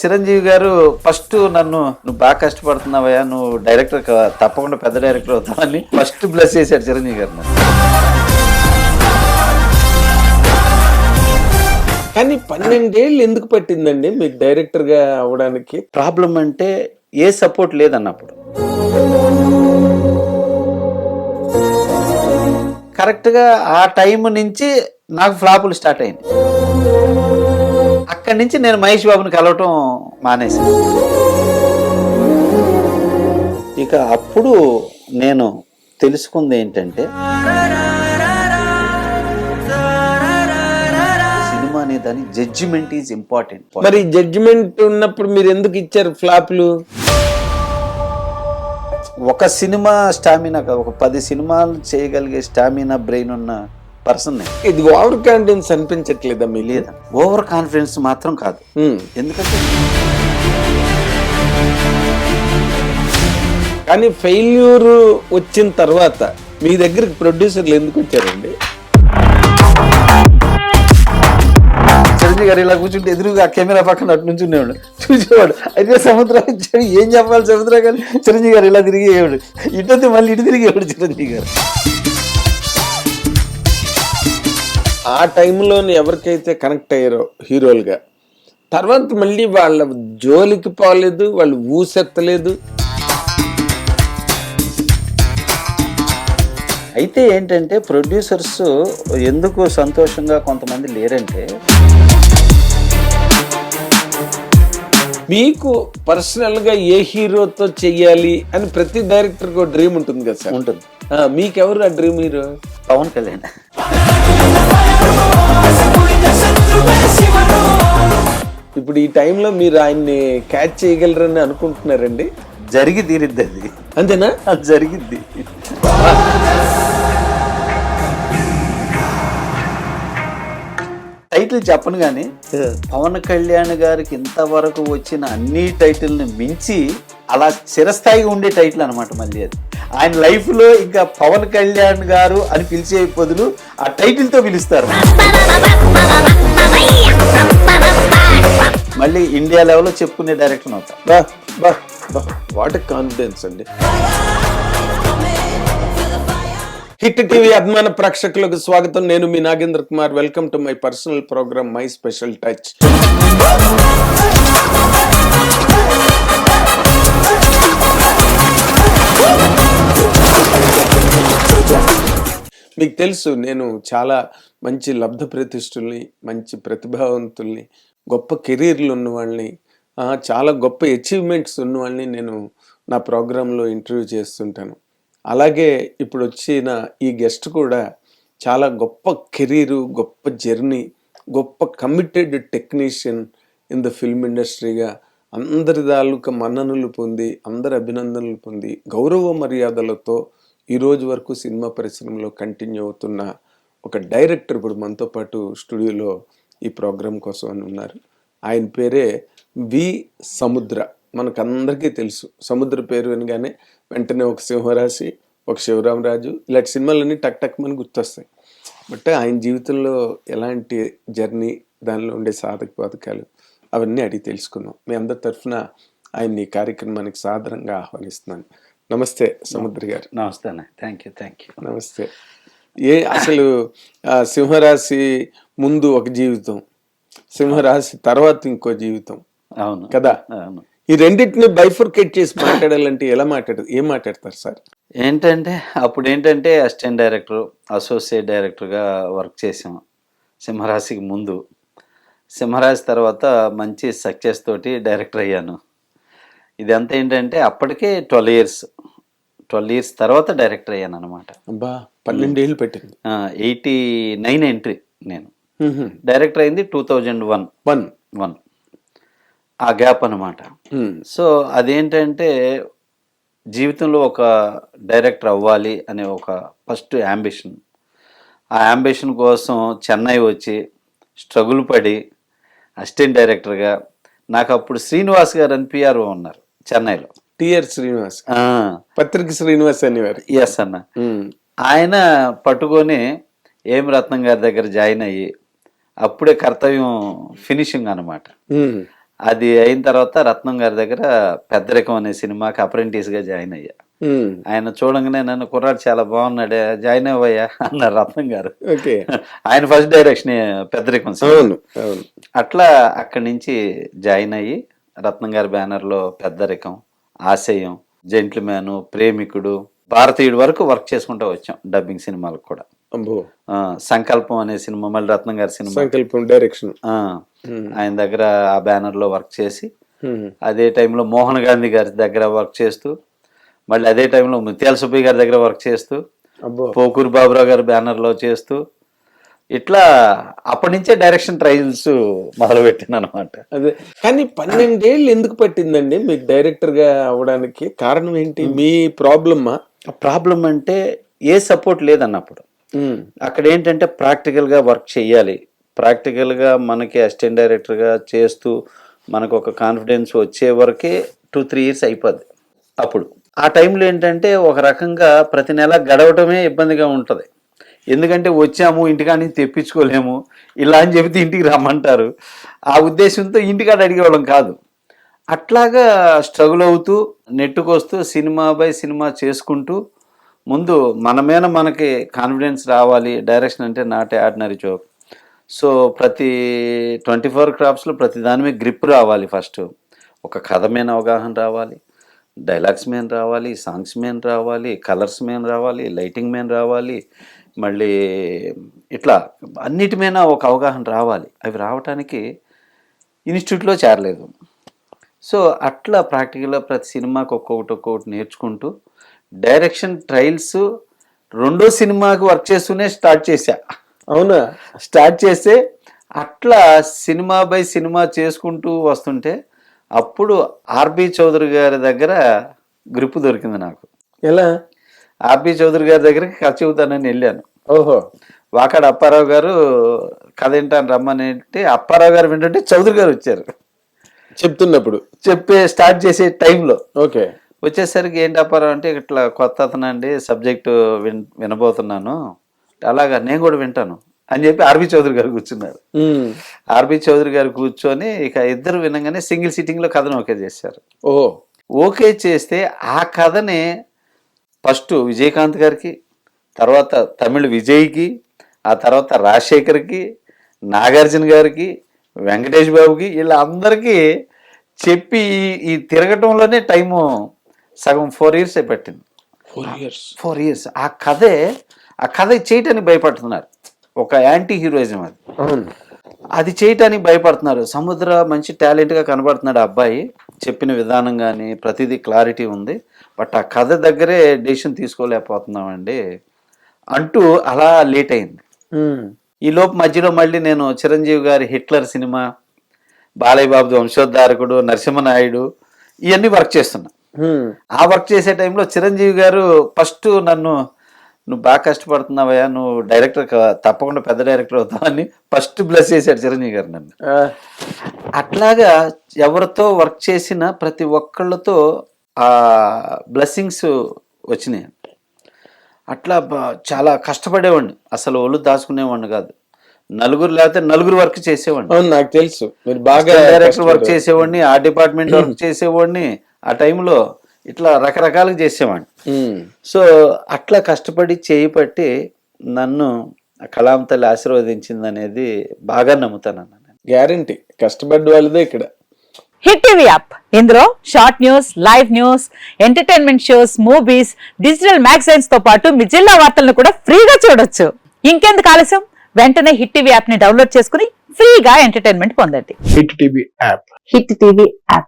చిరంజీవి గారు ఫస్ట్ నన్ను నువ్వు బాగా కష్టపడుతున్నావయ్యా నువ్వు డైరెక్టర్ తప్పకుండా పెద్ద డైరెక్టర్ అవుతావని ఫస్ట్ బ్లెస్ చేశాడు చిరంజీవి గారు. కానీ పన్నెండేళ్ళు ఎందుకు పట్టిందండి మీకు డైరెక్టర్గా అవడానికి ప్రాబ్లం అంటే ఏ సపోర్ట్ లేదన్నప్పుడు. కరెక్ట్గా ఆ టైం నుంచి నాకు ఫ్లాపులు స్టార్ట్ అయింది అక్కడి నుంచి నేను మహేష్ బాబుని కలవటం మానేశాను ఇక అప్పుడు నేను తెలుసుకుంది ఏంటంటే సినిమా అనే దాని జడ్జిమెంట్ ఈజ్ ఇంపార్టెంట్ మరి జడ్జిమెంట్ ఉన్నప్పుడు మీరు ఎందుకు ఇచ్చారు ఫ్లాప్లు? ఒక సినిమా స్టామినా ఒక పది సినిమాలు చేయగలిగే స్టామినా బ్రెయిన్ ఉన్న పర్సన్ ఇది ఓవర్ కాన్ఫిడెన్స్ అనిపించట్లేదా మీ లేదా. ఓవర్ కాన్ఫిడెన్స్ మాత్రం కాదు. ఎందుకంటే కానీ ఫెయిల్యూర్ వచ్చిన తర్వాత మీ దగ్గరికి ప్రొడ్యూసర్లు ఎందుకు వచ్చారండి? చిరంజీవి గారు ఇలా కూర్చుంటే ఎదురుగా కెమెరా పక్కన అటు నుంచి ఉండేవాడు. చూసేవాడు. అయితే సముద్రం వచ్చాడు. ఏం చెప్పాలి సముద్రం కానీ చిరంజీవి గారు ఇలా తిరిగేవాడు. ఇటు మళ్ళీ ఇటు తిరిగేవాడు చిరంజీవి గారు. ఆ టైంలో ఎవరికైతే కనెక్ట్ అయ్యారో హీరోలుగా తర్వాత మళ్ళీ వాళ్ళ జోలికి పోలేదు వాళ్ళు ఊసెత్తలేదు. అయితే ఏంటంటే ప్రొడ్యూసర్స్ ఎందుకు సంతోషంగా కొంతమంది లేరంటే మీకు పర్సనల్గా ఏ హీరోతో చెయ్యాలి అని ప్రతి డైరెక్టర్ ఒక డ్రీమ్ ఉంటుంది కదా సార్. ఉంటుంది. మీకెవరు ఆ డ్రీమ్ హీరో? పవన్ కళ్యాణ్. ఇప్పుడు ఈ టైంలో మీరు ఆయన్ని క్యాచ్ చేయగలరని అనుకుంటున్నారండి? జరిగి తీరిద్ది అది. అంతేనా? అది జరిగిద్ది టైటిల్ చెప్పను కానీ పవన్ కళ్యాణ్ గారికి ఇంతవరకు వచ్చిన అన్ని టైటిల్ని మించి అలా చిరస్థాయిగా ఉండే టైటిల్ అనమాట మళ్ళీ అది. ఆయన లైఫ్లో ఇంకా పవన్ కళ్యాణ్ గారు అని పిలిచే బదులు ఆ టైటిల్తో పిలుస్తారు. మళ్ళీ ఇండియా లెవెల్లో చెప్పుకునే డైరెక్టర్ అవుతా. బా బా బా. వాట్ కాన్ఫిడెన్స్ అండి. హిట్ టీవీ అభిమాన ప్రేక్షకులకు స్వాగతం. నేను మీ Nagendra Kumar. Welcome to my personal programme my special touch మీకు తెలుసు నేను చాలా మంచి లబ్ధ ప్రతిష్ఠుల్ని మంచి ప్రతిభావంతుల్ని గొప్ప కెరీర్లు ఉన్న వాళ్ళని చాలా గొప్ప అచీవ్మెంట్స్ ఉన్న వాళ్ళని నేను నా ప్రోగ్రాంలో ఇంటర్వ్యూ చేస్తుంటాను. అలాగే ఇప్పుడు వచ్చిన ఈ గెస్ట్ కూడా చాలా గొప్ప కెరీరు గొప్ప జర్నీ గొప్ప committed technician in the film ఇండస్ట్రీగా అందరి తాలూకా మన్ననలు పొంది అందరి అభినందనలు పొంది గౌరవ మర్యాదలతో ఈ రోజు వరకు సినిమా పరిశ్రమలో కంటిన్యూ అవుతున్న ఒక డైరెక్టర్ ఇప్పుడు మనతో పాటు స్టూడియోలో ఈ ప్రోగ్రాం కోసం అని ఉన్నారు. ఆయన పేరే వి సముద్ర. మనకందరికీ తెలుసు. సముద్ర పేరు అనగానే వెంటనే ఒక సింహరాశి ఒక శివరామరాజు ఇలాంటి సినిమాలన్నీ టక్ టక్ మనకు గుర్తొస్తాయి. బట్ ఆయన జీవితంలో ఎలాంటి జర్నీ దానిలో ఉండే సాధక బాధకాలు అవన్నీ అడిగి తెలుసుకుందాం. మీ అందరి తరఫున ఆయన్ని ఈ కార్యక్రమానికి సాధారణంగా ఆహ్వానిస్తున్నాను. నమస్తే సముద్ర గారు. నమస్తే అన్న థ్యాంక్ యూ థ్యాంక్ యూ నమస్తే. ఏ అసలు సింహరాశి ముందు ఒక జీవితం సింహరాశి తర్వాత ఇంకో జీవితం అవును. కదా? అవును. ఈ రెండింటిని బైఫర్కేట్ చేసి మాట్లాడాలంటే ఎలా మాట్లాడదు ఏం మాట్లాడతారు సార్? ఏంటంటే అప్పుడు ఏంటంటే అసిస్టెంట్ డైరెక్టర్ అసోసియేట్ డైరెక్టర్గా వర్క్ చేసాం సింహరాశికి ముందు. సింహరాశి తర్వాత మంచి సక్సెస్ తోటి డైరెక్టర్ అయ్యాను. ఇదంతా ఏంటంటే అప్పటికే ట్వెల్వ్ ఇయర్స్ ట్వెల్వ్ ఇయర్స్ తర్వాత డైరెక్టర్ అయ్యాను అనమాట అబ్బా పన్నెండేళ్ళు పెట్టింది. ఎయిటీ నైన్ ఎంట్రీ నేను. డైరెక్టర్ అయింది two thousand one. One. One. ఆ గ్యాప్ అనమాట. సో అదేంటంటే జీవితంలో ఒక డైరెక్టర్ అవ్వాలి అనే ఒక ఫస్ట్ యాంబిషన్. ఆ యాంబిషన్ కోసం చెన్నై వచ్చి స్ట్రగుల్ పడి అసిస్టెంట్ డైరెక్టర్గా నాకు అప్పుడు శ్రీనివాస్ గారు అని పిఆర్ఓ ఉన్నారు చెన్నైలో. T R Srinivas. పత్రిక శ్రీనివాస్ అనేవారు ఎస్ అన్న. ఆయన పట్టుకొని ఏం రత్నం గారి దగ్గర జాయిన్ అయ్యి అప్పుడే కర్తవ్యం ఫినిషింగ్ అనమాట. అది అయిన తర్వాత రత్నం గారి దగ్గర పెద్దరికం అనే సినిమాకి apprentice గా జాయిన్ అయ్యా. ఆయన చూడంగానే నన్ను కుర్రాడు చాలా బాగున్నాడే జాయిన్ అవ్వయ్యా అన్నారు రత్నం గారు. ఆయన ఫస్ట్ డైరెక్షన్ పెద్దరికం అట్లా అక్కడి నుంచి జాయిన్ అయ్యి రత్నం గారి బ్యానర్లో పెద్దరికం ఆశయం జెంట్ల్మ్యాను ప్రేమికుడు భారతీయుడు వరకు వర్క్ చేసుకుంటూ వచ్చాం డబ్బింగ్ సినిమాలకు కూడా. సంకల్పం అనే సినిమా మళ్ళీ రత్నం గారి సినిమా. సంకల్పం డైరెక్షన్. ఆయన దగ్గర ఆ బ్యానర్లో వర్క్ చేసి అదే టైంలో మోహన్ గాంధీ గారి దగ్గర వర్క్ చేస్తూ మళ్ళీ అదే టైంలో ముత్యాల సుబ్బయ్య గారి దగ్గర వర్క్ చేస్తూ పోకూరు బాబురావు గారి బ్యానర్లో చేస్తూ ఇట్లా అప్పటి నుంచే డైరెక్షన్ ట్రయల్స్ మొదలు పెట్టాను అనమాట అదే. కానీ పన్నెండేళ్ళు ఎందుకు పట్టిందండి మీకు డైరెక్టర్గా అవడానికి కారణం ఏంటి? మీ ప్రాబ్లమ్మా ప్రాబ్లం అంటే ఏ సపోర్ట్ లేదన్నప్పుడు. అక్కడ ఏంటంటే ప్రాక్టికల్గా వర్క్ చేయాలి ప్రాక్టికల్గా మనకి అసిస్టెంట్ డైరెక్టర్గా చేస్తూ మనకు ఒక కాన్ఫిడెన్స్ వచ్చే వరకే టూ త్రీ ఇయర్స్ అయిపోద్ది అప్పుడు. ఆ టైంలో ఏంటంటే ఒక రకంగా ప్రతి నెల గడవటమే ఇబ్బందిగా ఉంటుంది. ఎందుకంటే వచ్చాము ఇంటికాడ నుంచి తెప్పించుకోలేము ఇలా అని చెబితే ఇంటికి రమ్మంటారు. ఆ ఉద్దేశంతో ఇంటికాడ అడిగేవాళ్ళం కాదు. అట్లాగా స్ట్రగుల్ అవుతూ నెట్టుకొస్తూ సినిమా బై సినిమా చేసుకుంటూ ముందు మన మీద మనకి కాన్ఫిడెన్స్ రావాలి డైరెక్షన్ అంటే నాట్ ఆర్డినరీ జాబ్. సో ప్రతి ట్వంటీ ఫోర్ క్రాప్స్లో ప్రతి దాని మీద గ్రిప్ రావాలి ఫస్ట్. ఒక కథ మీద అవగాహన రావాలి డైలాగ్స్ మీద రావాలి సాంగ్స్ మీద రావాలి కలర్స్ మీద రావాలి లైటింగ్ మీద రావాలి మళ్ళీ ఇట్లా అన్నిటి మీద ఒక అవగాహన రావాలి. అవి రావటానికి ఇన్స్టిట్యూట్లో చేరలేదు. సో అట్లా ప్రాక్టికల్గా ప్రతి సినిమాకి ఒక్కొక్కటి ఒక్కొక్కటి నేర్చుకుంటూ డైరెక్షన్ ట్రయల్స్ రెండో సినిమాకి వర్క్ చేస్తూనే స్టార్ట్ చేశా. అవునా? స్టార్ట్ చేస్తే అట్లా సినిమా బై సినిమా చేసుకుంటూ వస్తుంటే అప్పుడు ఆర్బి చౌదరి గారి దగ్గర గ్రిప్ దొరికింది నాకు. ఎలా? ఆర్బి చౌదరి గారి దగ్గరికి కథ చెబుతానని వెళ్ళాను. ఓహో. వాకాడ అప్పారావు గారు కథ ఏంటని రమ్మని అంటే అప్పారావు గారు వింటుంటే చౌదరి గారు వచ్చారు. చెప్తున్నప్పుడు. చెప్పే స్టార్ట్ చేసే టైంలో. ఓకే. వచ్చేసరికి ఏంటి అప్పారావు అంటే ఇట్లా కొత్త అతనండి సబ్జెక్టు విన్ వినబోతున్నాను. అలాగా నేను కూడా వింటాను అని చెప్పి ఆర్బి చౌదరి గారు కూర్చున్నారు. ఆర్బి చౌదరి గారు కూర్చొని ఇక ఇద్దరు వినగానే సింగిల్ సిట్టింగ్లో కథను ఓకే చేశారు. ఓ ఓకే చేస్తే ఆ కథని ఫస్ట్ విజయకాంత్ గారికి తర్వాత తమిళ విజయ్కి ఆ తర్వాత రాజశేఖర్కి నాగార్జున గారికి వెంకటేష్ బాబుకి వీళ్ళ అందరికీ చెప్పి ఈ- తిరగటంలోనే టైము సగం ఫోర్ ఇయర్స్ పట్టింది. Four years. Four years. ఆ కథే ఆ కథ చేయటానికి భయపడుతున్నారు. ఒక యాంటీ హీరోయిజం అది. అది చేయటానికి భయపడుతున్నారు. సముద్ర మంచి టాలెంట్గా కనబడుతున్నాడు ఆ అబ్బాయి. చెప్పిన విధానం కానీ ప్రతిదీ క్లారిటీ ఉంది. బట్ ఆ కథ దగ్గరే డెసిషన్ తీసుకోలేకపోతున్నామండి. అంటూ అలా లేట్ అయింది. ఈ లోపు మధ్యలో మళ్ళీ నేను చిరంజీవి గారి హిట్లర్ సినిమా బాలయ్య బాబు వంశోద్ధారకుడు నరసింహనాయుడు ఇవన్నీ వర్క్ చేస్తున్నా. ఆ వర్క్ చేసే టైంలో చిరంజీవి గారు ఫస్ట్ నన్ను నువ్వు బాగా కష్టపడుతున్నావయ్యా నువ్వు డైరెక్టర్ తప్పకుండా పెద్ద డైరెక్టర్ అవుతావని ఫస్ట్ బ్లెస్ చేశాడు చిరంజీవి గారు నన్ను. అట్లాగా ఎవరితో వర్క్ చేసిన ప్రతి ఒక్కళ్ళతో ఆ బ్లెస్సింగ్స్ వచ్చినాయి. అట్లా చాలా కష్టపడేవాడిని. అసలు ఒళ్ళు దాచుకునేవాడిని కాదు. నలుగురు లేకపోతే నలుగురు వర్క్ చేసేవాడిని. నాకు తెలుసు. మీరు బాగా డైరెక్టర్ వర్క్ చేసేవాడిని ఆ డిపార్ట్మెంట్ వర్క్ చేసేవాడిని. ఆ టైంలో ఇట్లా రకరకాలుగా చేసేవాడిని. సో అట్లా కష్టపడి చేయి పట్టి నన్ను కలాం తల్లి ఆశీర్వదించింది అనేది బాగా నమ్ముతాను అన్న నేను. గ్యారంటీ. కష్టపడ్డ వాళ్ళదే ఇక్కడ. Hit TV app. ఇందులో short news live news entertainment shows movies digital మ్యాగజైన్స్తో పాటు మీ జిల్లా వార్తలను కూడా ఫ్రీగా చూడొచ్చు. ఇంకెందుకు ఆలస్యం? వెంటనే హిట్ టీవీ యాప్ని డౌన్లోడ్ చేసుకుని ఫ్రీగా ఎంటర్టైన్మెంట్ పొందండి. Hit TV app. Hit TV app.